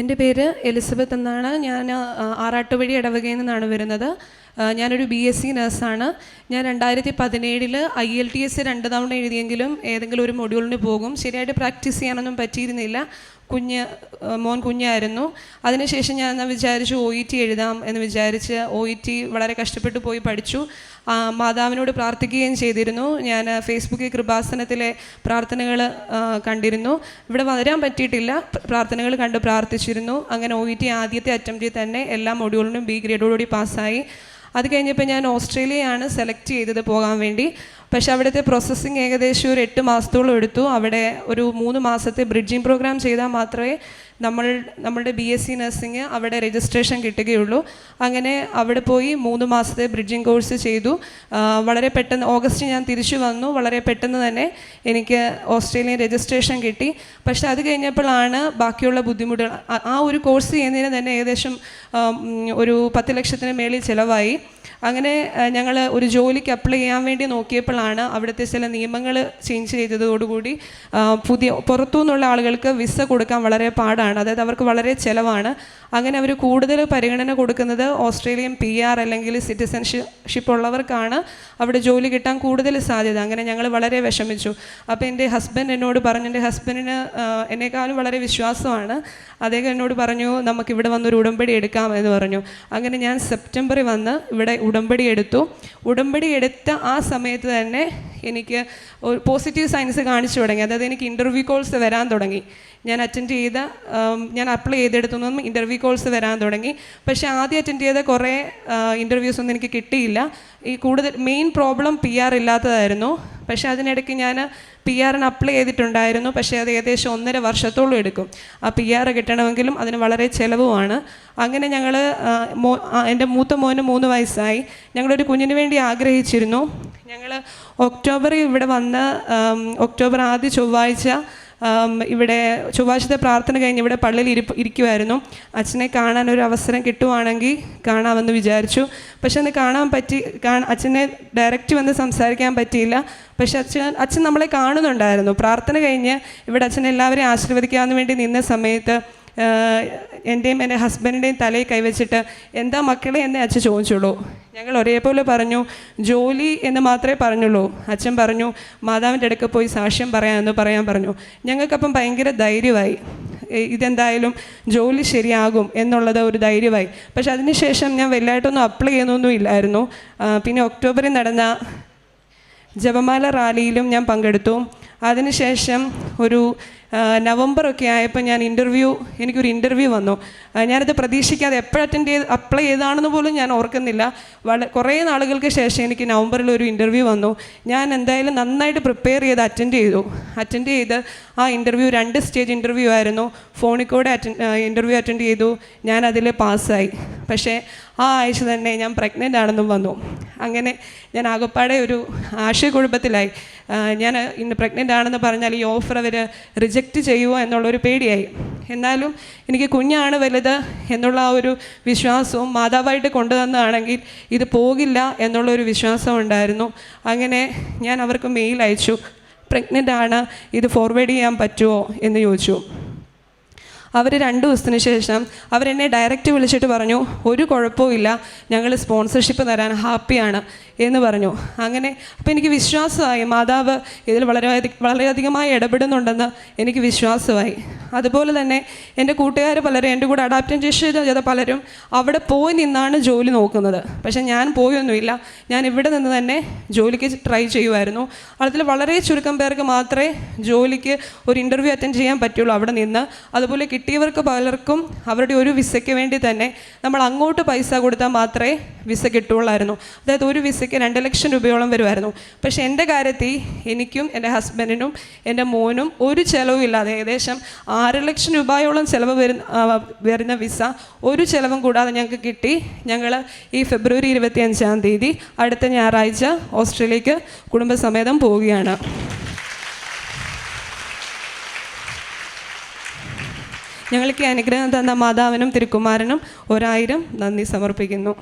എന്റെ പേര് എലിസബത്ത് എന്നാണ്. ഞാൻ ആറാട്ടുവഴി ഇടവകയിൽ നിന്നാണ് വരുന്നത്. ഞാനൊരു ബി എസ് സി നേഴ്സാണ് ഞാൻ രണ്ടായിരത്തി പതിനേഴിൽ ഐ എൽ ടി എസ് രണ്ട് തവണ എഴുതിയെങ്കിലും ഏതെങ്കിലും ഒരു മൊഡ്യൂളിന് പോകും. ശരിയായിട്ട് പ്രാക്ടീസ് ചെയ്യാനൊന്നും പറ്റിയിരുന്നില്ല. കുഞ്ഞ് മോൻ കുഞ്ഞായിരുന്നു. അതിനുശേഷം ഞാൻ എന്നാൽ വിചാരിച്ചു ഒ ഇ ടി എഴുതാം എന്ന് വിചാരിച്ച് ഒ ഇ ടി വളരെ കഷ്ടപ്പെട്ട് പോയി പഠിച്ചു. മാതാവിനോട് പ്രാർത്ഥിക്കുകയും ചെയ്തിരുന്നു. ഞാൻ ഫേസ്ബുക്കിൽ കൃപാസനത്തിലെ പ്രാർത്ഥനകൾ കണ്ടിരുന്നു. ഇവിടെ വരാൻ പറ്റിയിട്ടില്ല. പ്രാർത്ഥനകൾ കണ്ട് പ്രാർത്ഥിച്ചിരുന്നു. അങ്ങനെ ഒ ഇ ടി ആദ്യത്തെ അറ്റംപ്റ്റിൽ തന്നെ എല്ലാ മൊഡ്യൂളിനും ബി ഗ്രേഡോടുകൂടി പാസ്സായി. അത് കഴിഞ്ഞപ്പോൾ ഞാൻ ഓസ്ട്രേലിയയാണ് സെലക്ട് ചെയ്തത് പോകാൻ വേണ്ടി. പക്ഷേ അവിടുത്തെ പ്രോസസ്സിങ് ഏകദേശം ഒരു എട്ട് മാസത്തോളം എടുത്തു. അവിടെ ഒരു മൂന്ന് മാസത്തെ ബ്രിഡ്ജിങ് പ്രോഗ്രാം ചെയ്താൽ മാത്രമേ നമ്മൾ നമ്മളുടെ ബി എസ് സി നഴ്സിംഗ് അവിടെ രജിസ്ട്രേഷൻ കിട്ടുകയുള്ളൂ. അങ്ങനെ അവിടെ പോയി മൂന്ന് മാസത്തെ ബ്രിഡ്ജിങ് കോഴ്സ് ചെയ്തു. വളരെ പെട്ടെന്ന് ഓഗസ്റ്റ് ഞാൻ തിരിച്ചു വന്നു. വളരെ പെട്ടെന്ന് തന്നെ എനിക്ക് ഓസ്ട്രേലിയൻ രജിസ്ട്രേഷൻ കിട്ടി. പക്ഷേ അത് കഴിഞ്ഞപ്പോഴാണ് ബാക്കിയുള്ള ബുദ്ധിമുട്ടുകൾ. ആ- ഒരു കോഴ്സ് ചെയ്യുന്നതിന് തന്നെ ഏകദേശം ഒരു പത്ത് ലക്ഷത്തിന് മേളിൽ ചിലവായി. അങ്ങനെ ഞങ്ങൾ ഒരു ജോലിക്ക് അപ്ലൈ ചെയ്യാൻ വേണ്ടി നോക്കിയപ്പോഴാണ് അവിടുത്തെ ചില നിയമങ്ങൾ ചേഞ്ച് ചെയ്തതോടുകൂടി പുതിയ പുറത്തു നിന്നുള്ള ആളുകൾക്ക് വിസ കൊടുക്കാൻ വളരെ പാടാണ്. അതായത് അവർക്ക് വളരെ ചിലവാണ്. അങ്ങനെ അവർ കൂടുതൽ പരിഗണന കൊടുക്കുന്നത് ഓസ്ട്രേലിയൻ പി ആർ അല്ലെങ്കിൽ സിറ്റിസൺഷിപ്പ് ഉള്ളവർക്കാണ്. അവിടെ ജോലി കിട്ടാൻ കൂടുതൽ സാധ്യത. അങ്ങനെ ഞങ്ങൾ വളരെ വിഷമിച്ചു. അപ്പോൾ എന്റെ ഹസ്ബൻഡ് എന്നോട് പറഞ്ഞു എന്റെ ഹസ്ബൻഡിന് എന്നെക്കാളും വളരെ വിശ്വാസമാണ്. അദ്ദേഹം എന്നോട് പറഞ്ഞു നമുക്ക് ഇവിടെ വന്നൊരു ഉടമ്പടി എടുക്കാം എന്ന് പറഞ്ഞു. അങ്ങനെ ഞാൻ സെപ്റ്റംബറിൽ വന്ന് ഇവിടെ ഉടമ്പടി എടുത്തു. ഉടമ്പടി എടുത്ത ആ സമയത്ത് തന്നെ എനിക്ക് ഒരു പോസിറ്റീവ് സയൻസ് കാണിച്ചു തുടങ്ങി. അതായത് എനിക്ക് ഇന്റർവ്യൂ കോൾസ് വരാൻ തുടങ്ങി. ഞാൻ അറ്റൻഡ് ചെയ്ത ഞാൻ അപ്ലൈ ചെയ്തെടുത്തൊന്നും ഇന്റർവ്യൂ കോൾസ് വരാൻ തുടങ്ങി. പക്ഷേ ആദ്യം അറ്റൻഡ് ചെയ്ത കുറേ ഇന്റർവ്യൂസ് ഒന്നും എനിക്ക് കിട്ടിയില്ല. ഈ കൂടുതൽ മെയിൻ പ്രോബ്ലം പി ആർ ഇല്ലാത്തതായിരുന്നു. പക്ഷേ അതിനിടയ്ക്ക് ഞാൻ പി ആറിന് അപ്ലൈ ചെയ്തിട്ടുണ്ടായിരുന്നു. പക്ഷേ അത് ഏകദേശം ഒന്നര വർഷത്തോളം എടുക്കും. ആ പി ആർ കിട്ടണമെങ്കിലും അതിന് വളരെ ചിലവുമാണ്. അങ്ങനെ ഞങ്ങൾ എന്റെ മൂത്ത മോന് മൂന്ന് വയസ്സായി. ഞങ്ങളൊരു കുഞ്ഞിന് വേണ്ടി ആഗ്രഹിച്ചിരുന്നു. ഞങ്ങൾ ഒക്ടോബറിൽ ഇവിടെ വന്ന് ഒക്ടോബർ ആദ്യ ചൊവ്വാഴ്ച ഇവിടെ ചൊവ്വാഴ്ചത്തെ പ്രാർത്ഥന കഴിഞ്ഞ് ഇവിടെ പള്ളിയിൽ ഇരിപ്പ് ഇരിക്കുമായിരുന്നു അച്ഛനെ കാണാൻ ഒരു അവസരം കിട്ടുവാണെങ്കിൽ കാണാമെന്ന് വിചാരിച്ചു. പക്ഷെ അന്ന് കാണാൻ പറ്റി അച്ഛനെ ഡയറക്റ്റ് വന്ന് സംസാരിക്കാൻ പറ്റിയില്ല. പക്ഷെ അച്ഛൻ അച്ഛൻ നമ്മളെ കാണുന്നുണ്ടായിരുന്നു. പ്രാർത്ഥന കഴിഞ്ഞ് ഇവിടെ അച്ഛൻ എല്ലാവരെയും ആശീർവദിക്കാമെന്ന് വേണ്ടി നിന്ന സമയത്ത് എന്റെയും എന്റെ ഹസ്ബൻഡിന്റെയും തലയിൽ കൈവച്ചിട്ട് എന്താ മക്കളെ എന്നെ അച്ഛൻ ചോദിച്ചുള്ളൂ. ഞങ്ങൾ ഒരേപോലെ പറഞ്ഞു ജോലി എന്ന് മാത്രമേ പറഞ്ഞുള്ളൂ. അച്ഛൻ പറഞ്ഞു മാതാവിന്റെ അടുക്ക പോയി സാക്ഷ്യം പറയാമെന്ന് പറയാൻ പറഞ്ഞു. ഞങ്ങൾക്കപ്പം ഭയങ്കര ധൈര്യമായി. ഇതെന്തായാലും ജോലി ശരിയാകും എന്നുള്ളത് ഒരു ധൈര്യമായി. പക്ഷെ അതിനുശേഷം ഞാൻ വലുതായിട്ടൊന്നും അപ്ലൈ ചെയ്യുന്നൊന്നും ഇല്ലായിരുന്നു. പിന്നെ ഒക്ടോബറിൽ നടന്ന ജപമാല റാലിയിലും ഞാൻ പങ്കെടുത്തു. അതിനുശേഷം ഒരു നവംബറൊക്കെ ആയപ്പോൾ ഞാൻ ഇന്റർവ്യൂ എനിക്കൊരു ഇന്റർവ്യൂ വന്നു. ഞാനത് പ്രതീക്ഷിക്കാതെ എപ്പോൾ അറ്റൻഡ് ചെയ്ത് അപ്ലൈ ചെയ്താണെന്ന് പോലും ഞാൻ ഓർക്കുന്നില്ല. വള കുറേ നാളുകൾക്ക് ശേഷം എനിക്ക് നവംബറിൽ ഒരു ഇന്റർവ്യൂ വന്നു. ഞാൻ എന്തായാലും നന്നായിട്ട് പ്രിപ്പയർ ചെയ്ത് അറ്റൻഡ് ചെയ്തു. അറ്റൻഡ് ചെയ്ത് ആ ഇന്റർവ്യൂ രണ്ട് സ്റ്റേജ് ഇന്റർവ്യൂ ആയിരുന്നു. ഫോണിൽ കൂടെ അറ്റൻഡ് ഇന്റർവ്യൂ അറ്റൻഡ് ചെയ്തു. ഞാൻ അതിൽ പാസ്സായി പക്ഷേ ആ ആഴ്ച തന്നെ ഞാൻ പ്രഗ്നന്റ് ആണെന്നും വന്നു. അങ്ങനെ ഞാൻ ആകപ്പാടെ ഒരു ആശയക്കുഴപ്പത്തിലായി. ഞാൻ ഇന്ന് പ്രഗ്നന്റ് ആണെന്ന് പറഞ്ഞാൽ ഈ ഓഫർ അവർ റിജക്റ്റ് ചെയ്യുമോ എന്നുള്ളൊരു പേടിയായി. എന്നാലും എനിക്ക് കുഞ്ഞാണ് വലുത് എന്നുള്ള ആ ഒരു വിശ്വാസവും മാതാവായിട്ട് കൊണ്ടുവന്നതാണെങ്കിൽ ഇത് പോകില്ല എന്നുള്ളൊരു വിശ്വാസം ഉണ്ടായിരുന്നു. അങ്ങനെ ഞാൻ അവർക്ക് മെയിൽ അയച്ചു. പ്രഗ്നന്റ് ആണ് ഇത് ഫോർവേഡ് ചെയ്യാൻ പറ്റുമോ എന്ന് ചോദിച്ചു. അവർ രണ്ട് ദിവസത്തിന് ശേഷം അവരെന്നെ ഡയറക്റ്റ് വിളിച്ചിട്ട് പറഞ്ഞു ഒരു കുഴപ്പമില്ല ഞങ്ങൾ സ്പോൺസർഷിപ്പ് തരാൻ ഹാപ്പിയാണ് എന്ന് പറഞ്ഞു. അങ്ങനെ അപ്പോൾ എനിക്ക് വിശ്വാസമായി. മാതാവ് ഇതിൽ വളരെ വളരെയധികമായി ഇടപെടുന്നുണ്ടെന്ന് എനിക്ക് വിശ്വാസമായി. അതുപോലെ തന്നെ എന്റെ കൂട്ടുകാർ പലരും എന്റെ കൂടെ അഡാപ്റ്റേഷൻ ചെയ്ത പലരും അവിടെ പോയി നിന്നാണ് ജോലി നോക്കുന്നത്. പക്ഷേ ഞാൻ പോയൊന്നുമില്ല. ഞാൻ ഇവിടെ നിന്ന് തന്നെ ജോലിക്ക് ട്രൈ ചെയ്യുമായിരുന്നു അതിൽ വളരെ ചുരുക്കം പേർക്ക് മാത്രമേ ജോലിക്ക് ഒരു ഇന്റർവ്യൂ അറ്റൻഡ് ചെയ്യാൻ പറ്റുള്ളൂ അവിടെ നിന്ന്. അതുപോലെ കിട്ടിയവർക്ക് പലർക്കും അവരുടെ ഒരു വിസയ്ക്ക് വേണ്ടി തന്നെ നമ്മൾ അങ്ങോട്ട് പൈസ കൊടുത്താൽ മാത്രമേ വിസ കിട്ടുകയുള്ളായിരുന്നു. അതായത് ഒരു വിസയ്ക്ക് രണ്ട് ലക്ഷം രൂപയോളം വരുമായിരുന്നു. പക്ഷേ എന്റെ കാര്യത്തിൽ എനിക്കും എന്റെ ഹസ്ബൻഡിനും എന്റെ മോനും ഒരു ചിലവും ഇല്ലാതെ ഏകദേശം ആറ് ലക്ഷം രൂപയോളം ചിലവ് വരുന്ന വരുന്ന വിസ ഒരു ചിലവും കൂടാതെ ഞങ്ങൾക്ക് കിട്ടി. ഞങ്ങൾ ഈ ഫെബ്രുവരി ഇരുപത്തി അഞ്ചാം തീയതി അടുത്ത ഞായറാഴ്ച ഓസ്ട്രേലിയക്ക് കുടുംബസമേതം പോവുകയാണ്. ഞങ്ങൾക്ക് അനുഗ്രഹം തന്ന മാതാവിനും തിരുക്കുമാരനും ഒരായിരം നന്ദി സമർപ്പിക്കുന്നു.